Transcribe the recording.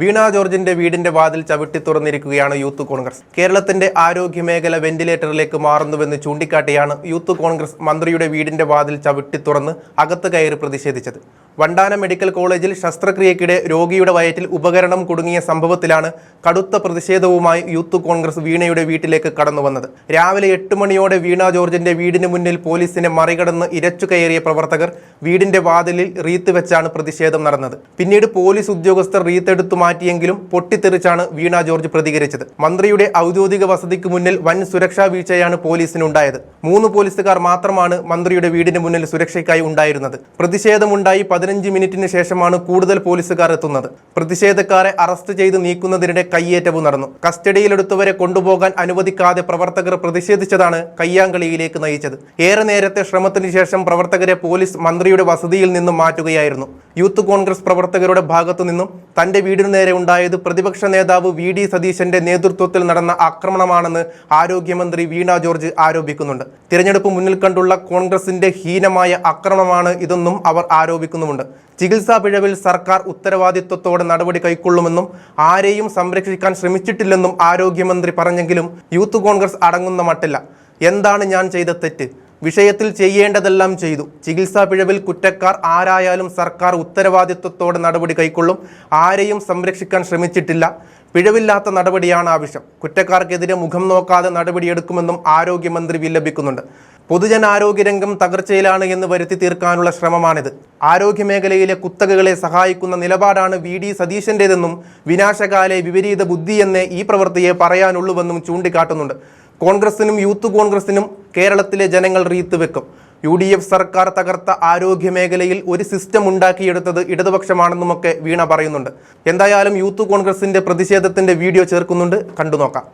വീണ ജോർജിന്റെ വീടിന്റെ വാതിൽ ചവിട്ടി തുറന്നിരിക്കുകയാണ് യൂത്ത് കോൺഗ്രസ്. കേരളത്തിന്റെ ആരോഗ്യ മേഖല വെന്റിലേറ്ററിലേക്ക് മാറുന്നുവെന്ന് ചൂണ്ടിക്കാട്ടിയാണ് യൂത്ത് കോൺഗ്രസ് മന്ത്രിയുടെ വീടിന്റെ വാതിൽ ചവിട്ടി തുറന്ന് അകത്ത് കയറി പ്രതിഷേധിച്ചത്. വണ്ടാനം മെഡിക്കൽ കോളേജിൽ ശസ്ത്രക്രിയക്കിടെ രോഗിയുടെ വയറ്റിൽ ഉപകരണം കുടുങ്ങിയ സംഭവത്തിലാണ് കടുത്ത പ്രതിഷേധവുമായി യൂത്ത് കോൺഗ്രസ് വീണയുടെ വീട്ടിലേക്ക് കടന്നു വന്നത്. രാവിലെ എട്ട് മണിയോടെ വീണ ജോർജിന്റെ വീടിന് മുന്നിൽ പോലീസിനെ മറികടന്ന് ഇരച്ചു കയറിയ പ്രവർത്തകർ വീടിന്റെ വാതിലിൽ റീത്ത് വെച്ചാണ് പ്രതിഷേധം നടന്നത്. പിന്നീട് പോലീസ് ഉദ്യോഗസ്ഥർ റീത്ത് എടുത്തു മാറ്റിയെങ്കിലും പൊട്ടിത്തെറിച്ചാണ് വീണ ജോർജ് പ്രതികരിച്ചത്. മന്ത്രിയുടെ ഔദ്യോഗിക വസതിക്ക് മുന്നിൽ വൻ സുരക്ഷാ വീഴ്ചയാണ് പോലീസിനുണ്ടായത്. മൂന്ന് പോലീസുകാർ മാത്രമാണ് മന്ത്രിയുടെ വീടിന് മുന്നിൽ സുരക്ഷയ്ക്കായി ഉണ്ടായിരുന്നത്. പ്രതിഷേധമുണ്ടായി പതിനഞ്ച് മിനിറ്റിന് ശേഷമാണ് കൂടുതൽ പോലീസുകാർ എത്തുന്നത്. പ്രതിഷേധക്കാരെ അറസ്റ്റ് ചെയ്ത് നീക്കുന്നതിനിടെ കയ്യേറ്റവും നടന്നു. കസ്റ്റഡിയിലെടുത്തവരെ കൊണ്ടുപോകാൻ അനുവദിക്കാതെ പ്രവർത്തകർ പ്രതിഷേധിച്ചതാണ് കയ്യാങ്കളിയിലേക്ക് നയിച്ചത്. ഏറെ നേരത്തെ ശ്രമത്തിന് ശേഷം പ്രവർത്തകരെ പോലീസ് മന്ത്രിയുടെ വസതിയിൽ നിന്നും മാറ്റുകയായിരുന്നു. യൂത്ത് കോൺഗ്രസ് പ്രവർത്തകരുടെ ഭാഗത്തു നിന്നും തന്റെ വീടിനു നേരെ ഉണ്ടായത് പ്രതിപക്ഷ നേതാവ് വി ഡി സതീശന്റെ നേതൃത്വത്തിൽ നടന്ന ആക്രമണമാണെന്ന് ആരോഗ്യമന്ത്രി വീണ ജോർജ് ആരോപിക്കുന്നുണ്ട്. തിരഞ്ഞെടുപ്പ് മുന്നിൽ കണ്ടുള്ള കോൺഗ്രസിന്റെ ഹീനമായ ആക്രമണമാണ് ഇതെന്നും അവർ ആരോപിക്കുന്നുമുണ്ട്. ചികിത്സാ പിഴവിൽ സർക്കാർ ഉത്തരവാദിത്വത്തോടെ നടപടി കൈക്കൊള്ളുമെന്നും ആരെയും സംരക്ഷിക്കാൻ ശ്രമിച്ചിട്ടില്ലെന്നും ആരോഗ്യമന്ത്രി പറഞ്ഞെങ്കിലും യൂത്ത് കോൺഗ്രസ് അടങ്ങുന്ന മട്ടില്ല. എന്താണ് ഞാൻ ചെയ്ത തെറ്റ്? വിഷയത്തിൽ ചെയ്യേണ്ടതെല്ലാം ചെയ്തു. ചികിത്സാ പിഴവിൽ കുറ്റക്കാർ ആരായാലും സർക്കാർ ഉത്തരവാദിത്വത്തോടെ നടപടി കൈക്കൊള്ളും. ആരെയും സംരക്ഷിക്കാൻ ശ്രമിച്ചിട്ടില്ല. പിഴവില്ലാത്ത നടപടിയാണ് ആവശ്യം. കുറ്റക്കാർക്കെതിരെ മുഖം നോക്കാതെ നടപടിയെടുക്കുമെന്നും ആരോഗ്യമന്ത്രി വിലപിക്കുന്നുണ്ട്. പൊതുജനാരോഗ്യരംഗം തകർച്ചയിലാണ് എന്ന് വരുത്തി തീർക്കാനുള്ള ശ്രമമാണിത്. ആരോഗ്യമേഖലയിലെ കുത്തകകളെ സഹായിക്കുന്ന നിലപാടാണ് വി. ഡി. സതീശന്റെതെന്നും വിനാശകാലെ വിപരീത ബുദ്ധിയെന്നേ ഈ പ്രവൃത്തിയെ പറയാനുള്ളൂവെന്നും ചൂണ്ടിക്കാട്ടുന്നുണ്ട്. കോൺഗ്രസിനും യൂത്ത് കോൺഗ്രസിനും കേരളത്തിലെ ജനങ്ങൾ റീത്ത് വെക്കും. യു ഡി എഫ് സർക്കാർ തകർത്ത ആരോഗ്യ മേഖലയിൽ ഒരു സിസ്റ്റം ഉണ്ടാക്കിയെടുത്തത് ഇടതുപക്ഷമാണെന്നുമൊക്കെ വീണ പറയുന്നുണ്ട്. എന്തായാലും യൂത്ത് കോൺഗ്രസിന്റെ പ്രതിഷേധത്തിന്റെ വീഡിയോ ചേർക്കുന്നുണ്ട്. കണ്ടു നോക്കാം